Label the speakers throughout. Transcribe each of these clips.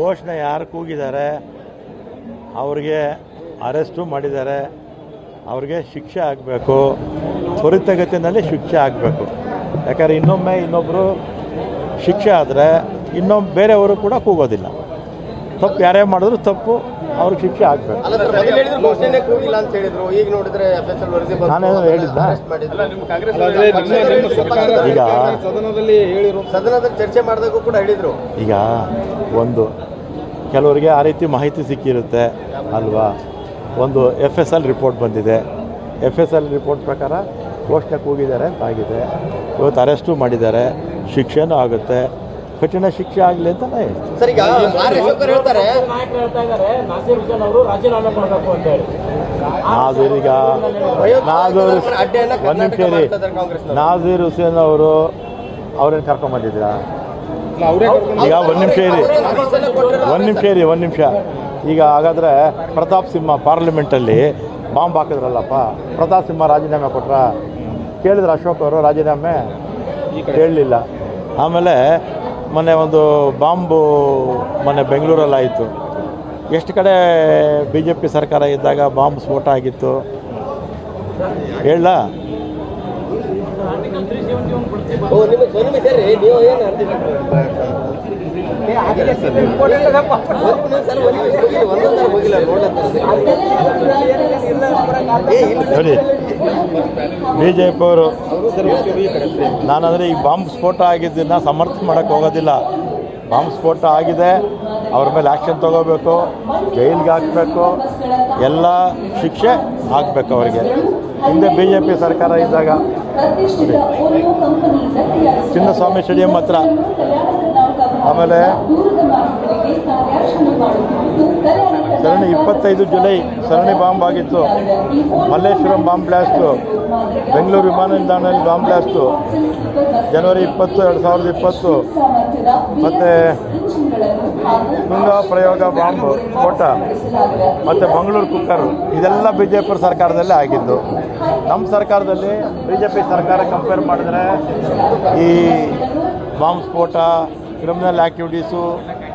Speaker 1: ಘೋಷಣೆ ಯಾರು ಕೂಗಿದ್ದಾರೆ, ಅವ್ರಿಗೆ ಅರೆಸ್ಟು ಮಾಡಿದ್ದಾರೆ, ಅವ್ರಿಗೆ ಶಿಕ್ಷೆ ಆಗಬೇಕು, ತ್ವರಿತಗತಿನಲ್ಲಿ ಶಿಕ್ಷೆ ಆಗಬೇಕು. ಯಾಕಂದರೆ ಇನ್ನೊಮ್ಮೆ ಇನ್ನೊಬ್ಬರು ಶಿಕ್ಷೆ ಆದರೆ ಇನ್ನೊಮ್ಮೆ ಬೇರೆಯವರು ಕೂಡ ಕೂಗೋದಿಲ್ಲ. ತಪ್ಪು ಯಾರೇ ಮಾಡಿದ್ರು ತಪ್ಪು ಅವ್ರಿಗೆ ಶಿಕ್ಷೆ ಆಗಬೇಕು.
Speaker 2: ಅಲ್ಲ ಸರ್ ಮೊದಲು ಹೇಳಿದ್ರು ಘೋಷಣೆ ಕೂಗಿಲ್ಲ ಅಂತ
Speaker 1: ನಾನೇನೋ
Speaker 3: ಸರ್ಕಾರ
Speaker 1: ಈಗ
Speaker 3: ಸದನದಲ್ಲಿ ಹೇಳಿರೋ
Speaker 2: ಸದನದಲ್ಲಿ ಚರ್ಚೆ ಮಾಡಿದಾಗೂ ಕೂಡ ಹೇಳಿದ್ರು.
Speaker 1: ಈಗ ಒಂದು ಕೆಲವರಿಗೆ ಆ ರೀತಿ ಮಾಹಿತಿ ಸಿಕ್ಕಿರುತ್ತೆ ಅಲ್ವಾ? ಒಂದು ಎಫ್ ಎಸ್ ಎಲ್ ರಿಪೋರ್ಟ್ ಬಂದಿದೆ. ಎಫ್ ಎಸ್ ಎಲ್ ರಿಪೋರ್ಟ್ ಪ್ರಕಾರ ಘೋಷಣೆ ಕೂಗಿದ್ದಾರೆ ಅಂತ ಆಗಿದೆ. ಇವತ್ತು ಅರೆಸ್ಟು ಮಾಡಿದ್ದಾರೆ. ಶಿಕ್ಷೆನೂ ಆಗುತ್ತೆ. ಕಠಿಣ ಶಿಕ್ಷೆ ಆಗಲಿ ಅಂತ ನಾ ಹೇಳ್ತೀನಿ.
Speaker 2: ಸರ್ ಈಗ ಆರ್ ಅಶೋಕರ್ ಹೇಳ್ತಾರೆ.
Speaker 4: ನಾಯಕರು ಹೇಳ್ತಾ ಇದ್ದಾರೆ ನಾಸೀರ್ ಹುಸೇನ್ ಅವರು ರಾಜೀನಾಮೆ ಮಾಡಬೇಕು ಅಂತ ಹೇಳಿ.
Speaker 1: ಒಂದು ನಿಮಿಷ ರೀ. ನಾಜೀರ್ ಹುಸೇನ್ ಅವರು ಅವ್ರೇನು ಕರ್ಕೊಂಬಂದಿದ್ದೀರಾ
Speaker 3: ಅವರೇ
Speaker 1: ಈಗ ಒಂದು ನಿಮಿಷ ಇರಿ. ಒಂದು ನಿಮಿಷ ಇರಿ ಒಂದು ನಿಮಿಷ. ಈಗ ಹಾಗಾದ್ರೆ ಪ್ರತಾಪ್ ಸಿಂಹ ಪಾರ್ಲಿಮೆಂಟಲ್ಲಿ ಬಾಂಬ್ ಹಾಕಿದ್ರಲ್ಲಪ್ಪ. ಪ್ರತಾಪ್ ಸಿಂಹ ರಾಜೀನಾಮೆ ಕೊಟ್ರ? ಕೇಳಿದ್ರು ಅಶೋಕ್ ಅವರು ರಾಜೀನಾಮೆ? ಕೇಳಲಿಲ್ಲ. ಆಮೇಲೆ ಮೊನ್ನೆ ಒಂದು ಬಾಂಬು ಮೊನ್ನೆ ಬೆಂಗಳೂರಲ್ಲಿ ಆಯಿತು. ಎಷ್ಟು ಕಡೆ ಬಿ ಜೆ ಪಿ ಸರ್ಕಾರ ಇದ್ದಾಗ ಬಾಂಬ್ ಸ್ಫೋಟ ಆಗಿತ್ತು? ಹೇಳ ನೋಡಿ ಬಿ ಜೆ ಪಿ ಅವರು ನಾನಂದರೆ ಈ ಬಾಂಬ್ ಸ್ಫೋಟ ಆಗಿದ್ದನ್ನ ಸಮರ್ಥನೆ ಮಾಡೋಕ್ಕೆ ಹೋಗೋದಿಲ್ಲ. ಬಾಂಬ್ ಸ್ಫೋಟ ಆಗಿದೆ ಅವ್ರ ಮೇಲೆ ಆ್ಯಕ್ಷನ್ ತಗೋಬೇಕು ಜೈಲಿಗೆ ಹಾಕಬೇಕು ಎಲ್ಲ ಶಿಕ್ಷೆ ಹಾಕಬೇಕು ಅವರಿಗೆ. ಹಿಂದೆ ಬಿ ಜೆ ಪಿ ಸರ್ಕಾರ ಇದ್ದಾಗ. ಚಿನ್ನಸ್ವಾಮಿ ಸ್ಟೇಡಿಯಂ ಹತ್ರ. ಆಮೇಲೆ ಸರಣಿ ಇಪ್ಪತ್ತೈದು ಜುಲೈ ಸರಣಿ ಬಾಂಬ್ ಆಗಿತ್ತು. Malleshwaram bomb blast. ಬೆಂಗಳೂರು ವಿಮಾನ ನಿಲ್ದಾಣದಲ್ಲಿ ಬಾಂಬ್ ಬ್ಲಾಸ್ಟು. ಜನವರಿ ಇಪ್ಪತ್ತು, ಎರಡು ಸಾವಿರದ ಇಪ್ಪತ್ತು. ಮತ್ತು ತುಂಗಾ ಪ್ರಯೋಗ ಬಾಂಬ್ ಸ್ಫೋಟ ಮತ್ತು ಮಂಗಳೂರು ಕುಕ್ಕರ್. ಇದೆಲ್ಲ ಬಿ ಜೆ ಪಿ ಸರ್ಕಾರದಲ್ಲೇ ಆಗಿದ್ದು. ನಮ್ಮ ಸರ್ಕಾರದಲ್ಲಿ ಬಿ ಜೆ ಪಿ ಸರ್ಕಾರ ಕಂಪೇರ್ ಮಾಡಿದ್ರೆ ಈ ಬಾಂಬ್ ಸ್ಫೋಟ ಕ್ರಿಮಿನಲ್ ಆಕ್ಟಿವಿಟೀಸು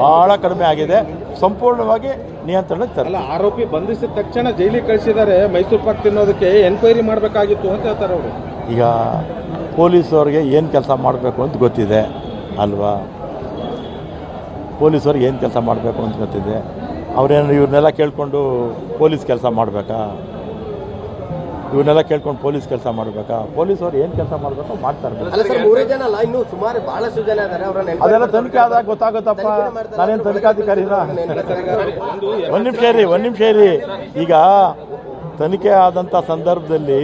Speaker 1: ಭಾಳ ಕಡಿಮೆ ಆಗಿದೆ. ಸಂಪೂರ್ಣವಾಗಿ ನಿಯಂತ್ರಣಕ್ಕೆ ತರಲ್ಲ
Speaker 3: ಆರೋಪಿ ಬಂಧಿಸಿದ ತಕ್ಷಣ ಜೈಲಿಗೆ ಕಳಿಸಿದ್ದಾರೆ ಮೈಸೂರು ಪಾಕ್ ತಿನ್ನೋದಕ್ಕೆ ಎನ್ಕ್ವೈರಿ ಮಾಡಬೇಕಾಗಿತ್ತು ಅಂತ ಹೇಳ್ತಾರೆ ಅವರು.
Speaker 1: ಈಗ ಪೊಲೀಸವ್ರಿಗೆ ಏನು ಕೆಲಸ ಮಾಡಬೇಕು ಅಂತ ಗೊತ್ತಿದೆ ಅಲ್ವಾ? ಪೊಲೀಸವ್ರಿಗೆ ಏನು ಕೆಲಸ ಮಾಡಬೇಕು ಅಂತ ಗೊತ್ತಿದೆ. ಅವರೇನು ಇವ್ರನ್ನೆಲ್ಲ ಕೇಳಿಕೊಂಡು ಪೊಲೀಸ್ ಕೆಲಸ ಮಾಡಬೇಕಾ? ಇವನ್ನೆಲ್ಲ ಕೇಳ್ಕೊಂಡು ಪೊಲೀಸ್ ಕೆಲಸ ಮಾಡಬೇಕಾ? ಪೊಲೀಸ್ ಅವ್ರು ಏನು ಕೆಲಸ ಮಾಡಬೇಕು ಮಾಡ್ತಾರೆ.
Speaker 2: ಅಲ್ಲ ಸರ್ ಮೂರೇ ಜನ ಅಲ್ಲ ಇನ್ನೂ ಸುಮಾರು ಬಹಳಷ್ಟು ಜನ ಇದ್ದಾರೆ ಅವರನ್ನ
Speaker 1: ಅದೆಲ್ಲ ತನಿಖೆ ಆದಾಗ ಗೊತ್ತಾಗುತ್ತಪ್ಪ. ನಾನೇನು ತನಿಖಾಧಿಕಾರಿನ ಒಂದು ನಿಮಿಷ ಇರಿ ಒಂದು ನಿಮಿಷ ಇರಿ. ಈಗ ತನಿಖೆ ಆದಂಥ ಸಂದರ್ಭದಲ್ಲಿ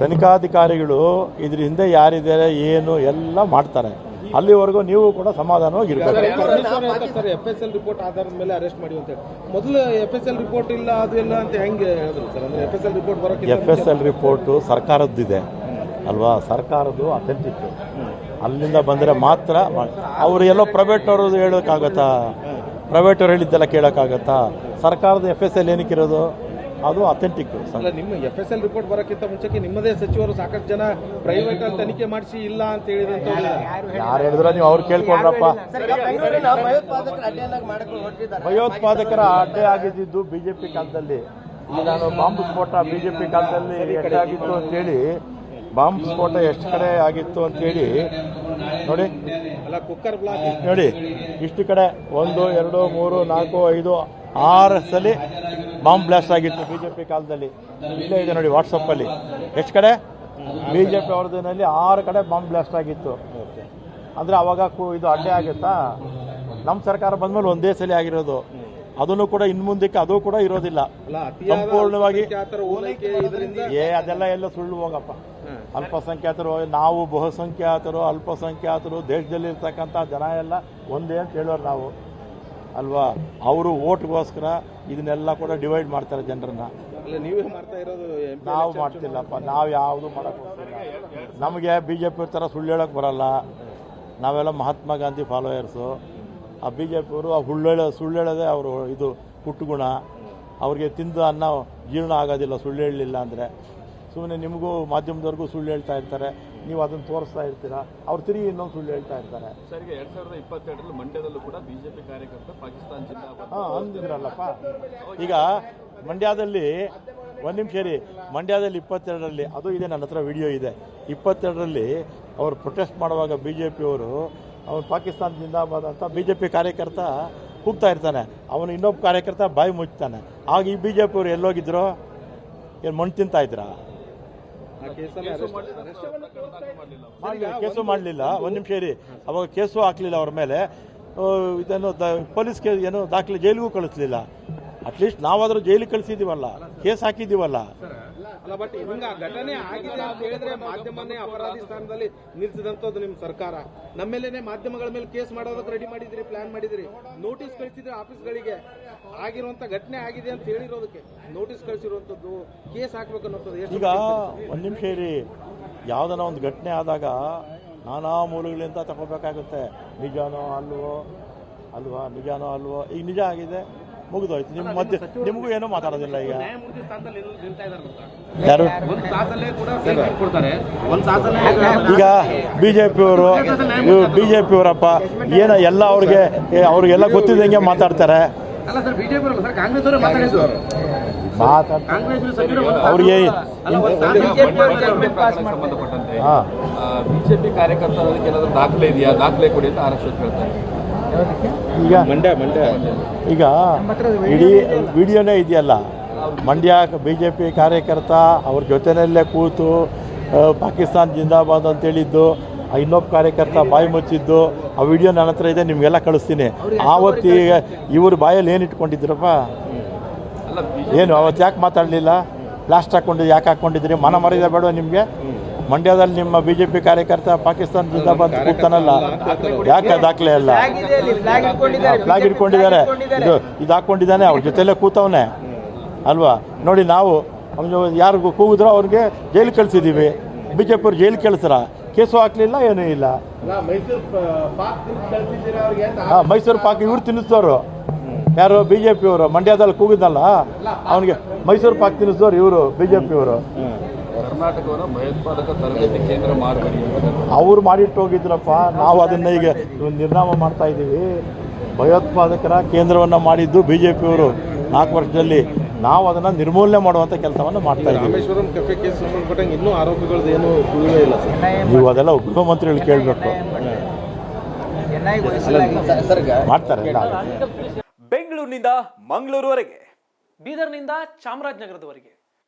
Speaker 1: ತನಿಖಾಧಿಕಾರಿಗಳು ಇದ್ರ ಹಿಂದೆ ಯಾರಿದ್ದಾರೆ ಏನು ಎಲ್ಲ ಮಾಡ್ತಾರೆ. ಅಲ್ಲಿವರೆಗೂ ನೀವು ಕೂಡ ಸಮಾಧಾನವಾಗಿರ್ಬೇಕು.
Speaker 3: Sir F S L report ಆಧಾರದ ಮೇಲೆ ಅರೆಸ್ಟ್ ಮಾಡಿ ಅಂತ ಹೇಳಿ. ಮೊದಲು ಎಫ್ ಎಸ್ ಎಲ್ ರಿಪೋರ್ಟ್ ಇಲ್ಲ ಅದು ಇಲ್ಲ ಅಂತ ಹೆಂಗೆ ಹೇಳಿದ್ರು ಸರ್? ಅಂದ್ರೆ ಎಫ್ ಎಸ್ ಎಲ್ ರಿಪೋರ್ಟ್ ಬರೋಕೆ
Speaker 1: ಎಫ್ ಎಸ್ ಎಲ್ ರಿಪೋರ್ಟು ಸರ್ಕಾರದ್ದಿದೆ. ಅಲ್ವಾ? ಸರ್ಕಾರದ್ದು ಅಥೆಂಟಿಕ್ ಅಲ್ಲಿಂದ ಬಂದರೆ ಮಾತ್ರ ಅವರು ಎಲ್ಲೋ ಎಲ್ಲೋ ಪ್ರೈವೇಟ್ನವರು ಹೇಳೋಕ್ಕಾಗತ್ತಾ? ಪ್ರೈವೇಟವ್ರು ಹೇಳಿದ್ದೆಲ್ಲ ಕೇಳೋಕ್ಕಾಗತ್ತಾ? ಸರ್ಕಾರದ ಎಫ್ ಎಸ್ ಎಲ್ ಏನಕ್ಕಿರೋದು ಅದು ಅಥೆಂಟಿಕ್
Speaker 3: ಅಲ್ಲ ನಿಮ್ಮ ಎಫ್ ಎಸ್ ಎಲ್ ರಿಪೋರ್ಟ್ ಬರೋಕ್ಕಿಂತ ಮುಂಚೆಗೆ ನಿಮ್ಮದೇ ಸಚಿವರು ಸಾಕಷ್ಟು ಜನ ಪ್ರೈವೇಟ್ ಅಲ್ಲಿ ತನಿಖೆ ಮಾಡಿಸಿ ಇಲ್ಲ ಅಂತ ಹೇಳಿದಂತ
Speaker 1: ಯಾರು ಹೇಳಿದ್ರ ನೀವು ಅವ್ರು ಕೇಳ್ಕೊಂಡ್ರಪ್ಪ.
Speaker 2: ಭಯೋತ್ಪಾದಕರ
Speaker 1: ಅಡ್ಡೆ ಆಗಿದ್ದು ಬಿಜೆಪಿ ಜೆ ಪಿ ಕಾಲದಲ್ಲಿ. ಈಗ ನಾನು ಬಾಂಬ್ ಸ್ಫೋಟ ಬಿಜೆಪಿ ಕಾಲದಲ್ಲಿ ಪಿ ಕಾಲದಲ್ಲಿ ಹೇಳಿ ಅಂತೇಳಿ ಬಾಂಬ್ ಸ್ಫೋಟ ಎಷ್ಟು ಕಡೆ ಆಗಿತ್ತು ಅಂತೇಳಿ ನೋಡಿ.
Speaker 3: ಅಲ್ಲ ಕುಕ್ಕರ್ ಬ್ಲಾಕ್
Speaker 1: ನೋಡಿ ಇಷ್ಟು ಕಡೆ ಒಂದು ಎರಡು ಮೂರು ನಾಲ್ಕು ಐದು ಆರು ಸಲ ಬಾಂಬ್ ಬ್ಲಾಸ್ಟ್ ಆಗಿತ್ತು ಬಿ ಜೆ ಪಿ ಕಾಲದಲ್ಲಿ. ಇಲ್ಲೇ ಇದೆ ನೋಡಿ ವಾಟ್ಸಪ್ಪಲ್ಲಿ ಎಷ್ಟು ಕಡೆ? ಬಿ ಜೆ ಪಿ ಅವ್ರದ್ದಿನಲ್ಲಿ ಆರು ಕಡೆ ಬಾಂಬ್ ಬ್ಲಾಸ್ಟ್ ಆಗಿತ್ತು. ಅಂದರೆ ಅವಾಗ ಕು- ಇದು ಅಡ್ಡೆ ಆಗುತ್ತಾ? ನಮ್ಮ ಸರ್ಕಾರ ಬಂದಮೇಲೆ ಒಂದೇ ಸಲ ಆಗಿರೋದು. ಅದನ್ನು ಕೂಡ ಇನ್ನು ಮುಂದಕ್ಕೆ ಅದು ಕೂಡ ಇರೋದಿಲ್ಲ. ಸಂಪೂರ್ಣವಾಗಿ ಏ ಅದೆಲ್ಲ ಎಲ್ಲ ಸುಳ್ಳು ಹೋಗಪ್ಪ. ಅಲ್ಪಸಂಖ್ಯಾತರು ನಾವು ಬಹುಸಂಖ್ಯಾತರು ಅಲ್ಪಸಂಖ್ಯಾತರು ದೇಶದಲ್ಲಿರ್ತಕ್ಕಂಥ ಜನ ಎಲ್ಲ ಒಂದೇ ಅಂತ ಹೇಳೋರು ನಾವು. ಅಲ್ವಾ? ಅವರು ಓಟ್ಗೋಸ್ಕರ ಇದನ್ನೆಲ್ಲ ಕೂಡ ಡಿವೈಡ್ ಮಾಡ್ತಾರೆ ಜನರನ್ನ.
Speaker 3: ನೀವೇ ಮಾಡ್ತಾ ಇರೋದು
Speaker 1: ನಾವು ಮಾಡ್ತಿಲ್ಲಪ್ಪ ನಾವು ಯಾವುದು ಮಾಡಕ್ಕೆ ಹೋಗ್ತಿಲ್ಲ. ನಮಗೆ ಬಿ ಜೆ ಪಿ ಥರ ಸುಳ್ಳು ಹೇಳೋಕೆ ಬರಲ್ಲ. ನಾವೆಲ್ಲ ಮಹಾತ್ಮ ಗಾಂಧಿ ಫಾಲೋಯರ್ಸು ಆ ಬಿ ಜೆ ಪಿಯವರು ಆ ಸುಳ್ಳು ಸುಳ್ಳು ಹೇಳೋದೇ ಅವರು ಇದು ಹುಟ್ಟುಗುಣ ಅವ್ರಿಗೆ ತಿಂದು ಅನ್ನ ಜೀರ್ಣ ಆಗೋದಿಲ್ಲ ಸುಳ್ಳು ಹೇಳಲಿಲ್ಲ ಅಂದರೆ. ಸುಮ್ಮನೆ ನಿಮಗೂ ಮಾಧ್ಯಮದವ್ರಿಗೂ ಸುಳ್ಳು ಹೇಳ್ತಾ ಇರ್ತಾರೆ. ನೀವು ಅದನ್ನು ತೋರಿಸ್ತಾ ಇರ್ತೀರಾ? ಅವ್ರು ತಿರುಗಿ ಇನ್ನೊಂದು ಸುಳ್ಳು ಹೇಳ್ತಾ ಇರ್ತಾರೆ.
Speaker 5: ಸರ್ ಈಗ ಎರಡ್ ಸಾವಿರದ ಇಪ್ಪತ್ತೆರಡರಲ್ಲಿ ಮಂಡ್ಯದಲ್ಲೂ ಕೂಡ ಬಿಜೆಪಿ ಕಾರ್ಯಕರ್ತ ಪಾಕಿಸ್ತಾನ ಜಿಂದಾಬಾದ್
Speaker 1: ಹಾಂ ಅಂದಿದ್ರಲ್ಲಪ್ಪ. ಈಗ ಮಂಡ್ಯದಲ್ಲಿ ಒಂದು ನಿಮಿಷ ರೀ ಮಂಡ್ಯದಲ್ಲಿ ಇಪ್ಪತ್ತೆರಡರಲ್ಲಿ ಅದು ಇದೆ ನನ್ನ ಹತ್ರ ವಿಡಿಯೋ ಇದೆ. ಇಪ್ಪತ್ತೆರಡರಲ್ಲಿ ಅವರು ಪ್ರೊಟೆಸ್ಟ್ ಮಾಡುವಾಗ ಬಿ ಜೆ ಪಿಯವರು ಅವನು ಪಾಕಿಸ್ತಾನ ಜಿಂದಾಬಾದ್ ಅಂತ ಬಿ ಜೆ ಪಿ ಕಾರ್ಯಕರ್ತ ಕೂಗ್ತಾ ಇರ್ತಾನೆ. ಅವನು ಇನ್ನೊಬ್ಬ ಕಾರ್ಯಕರ್ತ ಬಾಯಿ ಮುಚ್ತಾನೆ ಆಗ ಈ ಬಿ ಜೆ ಪಿಯವರು ಎಲ್ಲೋಗಿದ್ರು? ಏನು ಮಣ್ಣು ತಿಂತಾ ಇದ್ರಾ
Speaker 3: ಆ ಕೇಸಲ್ಲಿ arrest-
Speaker 1: ಮಾಡಿಲ್ಲ ಕೇಸು ಮಾಡಲಿಲ್ಲ. ಒಂದು ನಿಮಿಷ ಹೇಳಿ ಅವಾಗ ಕೇಸು ಹಾಕಲಿಲ್ಲ ಅವ್ರ ಮೇಲೆ. ಇದನ್ನು ದ- ಪೊಲೀಸ್ ಕೇಸ್ ಏನು ದಾಖಲೆ ಜೈಲಿಗೂ ಕಳಿಸ್ಲಿಲ್ಲ. ಅಟ್ಲೀಸ್ಟ್ ನಾವಾದರೂ ಜೈಲಿಗೆ ಕಳಿಸಿದ್ದೀವಲ್ಲ ಕೇಸ್ ಹಾಕಿದ್ದೀವಲ್ಲ
Speaker 3: ಬಟ್ ಹಿಂಗ ಘಟನೆ ಆಗಿದೆ ಅಂತ ಹೇಳಿದ್ರೆ ಮಾಧ್ಯಮನೇ ಅಪರಾಧಿ ಸ್ಥಾನದಲ್ಲಿ ನಿಲ್ಸಿದಂತದ್ದು ನಿಮ್ ಸರ್ಕಾರ. ನಮ್ಮೇಲೇನೆ ಮಾಧ್ಯಮಗಳ ಮೇಲೆ ಕೇಸ್ ಮಾಡೋದಕ್ಕೆ ರೆಡಿ ಮಾಡಿದ್ರಿ ಪ್ಲಾನ್ ಮಾಡಿದ್ರಿ. ನೋಟಿಸ್ ಕಳಿಸಿದ್ರಿ ಆಫೀಸ್ಗಳಿಗೆ ಆಗಿರುವಂತ ಘಟನೆ ಆಗಿದೆ ಅಂತ ಹೇಳಿರೋದಕ್ಕೆ ನೋಟಿಸ್ ಕಳಿಸಿರುವಂತದ್ದು ಕೇಸ್ ಹಾಕ್ಬೇಕು ಅನ್ನೋದು ಎಷ್ಟು
Speaker 1: ಈಗ ಒಂದ್ ನಿಮಿಷ ಇರಿ. ಯಾವ್ದನ ಒಂದು ಘಟನೆ ಆದಾಗ ನಾನಾ ಮೂಲಗಳಿಂದ ತಗೋಬೇಕಾಗುತ್ತೆ. ನಿಜಾನೋ ಅಲ್ವೋ? ಅಲ್ವಾ? ನಿಜಾನೋ ಅಲ್ವೋ? ಈಗ ನಿಜ ಆಗಿದೆ. ಮುಗಿದೋಯ್ತು. ನಿಮ್ಮ ಮಧ್ಯ ನಿಮಗೂ ಏನೂ ಮಾತಾಡೋದಿಲ್ಲ ಈಗ. ಯಾರು? ಈಗ ಬಿ ಜೆ ಪಿಯವರು ಬಿ ಜೆ ಪಿಯವರಪ್ಪ ಏನೋ ಎಲ್ಲ ಅವ್ರಿಗೆ ಏ, ಅವ್ರಿಗೆಲ್ಲ ಗೊತ್ತಿದ್ದಂಗೆ ಮಾತಾಡ್ತಾರೆ.
Speaker 6: ಅಲ್ಲ ಸರ್ ಬಿಜೆಪಿ ಅಲ್ಲ ಸರ್ ಕಾಂಗ್ರೆಸ್ ಅವರೇ. ಮಾತಾಡಿದ್ರು
Speaker 1: ಮಾತಾಡ್ತಾರೆ
Speaker 6: ಕಾಂಗ್ರೆಸ್ ಸಚಿವರು
Speaker 1: ಅವ್ರಿಗೆ
Speaker 5: ಬಿಜೆಪಿ ಕಾರ್ಯಕರ್ತರ ದಾಖಲೆ ಇದೆಯಾ? ದಾಖಲೆ ಕೊಡಿ ಅಂತ ಆರ್ ಹೇಳ್ತಾರೆ
Speaker 1: ಈಗ
Speaker 3: ಮಂಡ್ಯ ಮಂಡ್ಯ.
Speaker 1: ಈಗ ಇಡೀ ವಿಡಿಯೋನೇ ಇದೆಯಲ್ಲ. ಮಂಡ್ಯ ಬಿ ಜೆ ಪಿ ಕಾರ್ಯಕರ್ತ ಅವ್ರ ಜೊತೆಯಲ್ಲೇ ಕೂತು ಪಾಕಿಸ್ತಾನ್ ಜಿಂದಾಬಾದ್ ಅಂತ ಹೇಳಿದ್ದು ಆ ಇನ್ನೊಬ್ಬ ಕಾರ್ಯಕರ್ತ ಬಾಯಿ ಮುಚ್ಚಿದ್ದು ಆ ವಿಡಿಯೋ ನನ್ನ ಹತ್ರ ಇದೆ ನಿಮಗೆಲ್ಲ ಕಳಿಸ್ತೀನಿ. ಆವತ್ತಿಗೆ ಇವ್ರ ಬಾಯಲ್ಲಿ ಏನು ಇಟ್ಕೊಂಡಿದ್ರಪ್ಪ ಏನು ಅವತ್ತು ಯಾಕೆ ಮಾತಾಡಲಿಲ್ಲ? ಲಾಸ್ಟ್ ಹಾಕ್ಕೊಂಡಿದ್ದು ಯಾಕೆ ಹಾಕ್ಕೊಂಡಿದ್ರಿ ಮನ ಮರ್ಯಾದೆ ಬೇಡ ನಿಮಗೆ? ಮಂಡ್ಯದಲ್ಲಿ ನಿಮ್ಮ ಬಿ ಜೆ ಪಿ ಕಾರ್ಯಕರ್ತ ಪಾಕಿಸ್ತಾನ್ ಜಿಂದಾಬಾದ್ ಕೂಗ್ತಾನಲ್ಲ ಯಾಕೆ ದಾಖಲೆ ಅಲ್ಲ? ಫ್ಲಾಗ್ ಇಟ್ಕೊಂಡಿದ್ದಾರೆ. ಇದು ಇದು ಹಾಕ್ಕೊಂಡಿದ್ದಾನೆ ಅವ್ರ ಜೊತೆಲೇ ಕೂತವನೆ. ಅಲ್ವಾ? ನೋಡಿ ನಾವು ಅವ್ನು ಯಾರಿಗೂ ಕೂಗಿದ್ರು ಅವ್ರಿಗೆ ಜೈಲು ಕಳಿಸಿದ್ದೀವಿ ಬಿ ಜೆ ಪಿಯವ್ರು ಜೈಲು ಕಳಿಸ್ರ. ಕೇಸು ಹಾಕ್ಲಿಲ್ಲ ಏನೂ ಇಲ್ಲ.
Speaker 3: ಮೈಸೂರು ಪಾಕ್ ಕಳಿಸಿದ್ದೀರಾ ಅವ್ರಿಗೆ ಅಂತ
Speaker 1: ಹಾಂ ಮೈಸೂರು ಪಾಕ್ ಇವ್ರು ತಿನ್ನಿಸೋರು ಯಾರು? ಬಿ ಜೆ ಪಿಯವರು ಮಂಡ್ಯದಲ್ಲಿ ಕೂಗಿದ್ನಲ್ಲ ಅವನಿಗೆ ಮೈಸೂರು ಪಾಕ್ ತಿನ್ನಿಸೋರು ಇವರು ಬಿ ಜೆ ಪಿಯವರು
Speaker 5: ಕರ್ನಾಟಕವನ್ನು ಭಯೋತ್ಪಾದಕ ತರಬೇತಿ ಕೇಂದ್ರ ಮಾಡಬೇಡಿ
Speaker 1: ಅವ್ರು ಮಾಡಿಟ್ಟು ಹೋಗಿದ್ರಪ್ಪ ನಾವು ಅದನ್ನ ಈಗ ನಿರ್ನಾಮ ಮಾಡ್ತಾ ಇದ್ದೀವಿ. ಭಯೋತ್ಪಾದಕರ ಕೇಂದ್ರವನ್ನು ಮಾಡಿದ್ದು ಬಿ ಜೆ ಪಿಯವರು ನಾಲ್ಕು ವರ್ಷದಲ್ಲಿ ನಾವು ಅದನ್ನು ನಿರ್ಮೂಲನೆ ಮಾಡುವಂಥ ಕೆಲಸವನ್ನು ಮಾಡ್ತಾ ಇದ್ದೀವಿ.
Speaker 3: ಇನ್ನೂ ಆರೋಪಿಗಳದ್ದು ಏನು ಸುಳಿವೇ ಇಲ್ಲ
Speaker 1: ನೀವು ಅದೆಲ್ಲ ಗೃಹ ಮಂತ್ರಿಗಳು ಕೇಳಬೇಕು. ಮಾಡ್ತಾರೆ.
Speaker 7: ಬೆಂಗಳೂರಿನಿಂದ ಮಂಗಳೂರುವರೆಗೆ. ಬೀದರ್ನಿಂದ ಚಾಮರಾಜನಗರದವರೆಗೆ.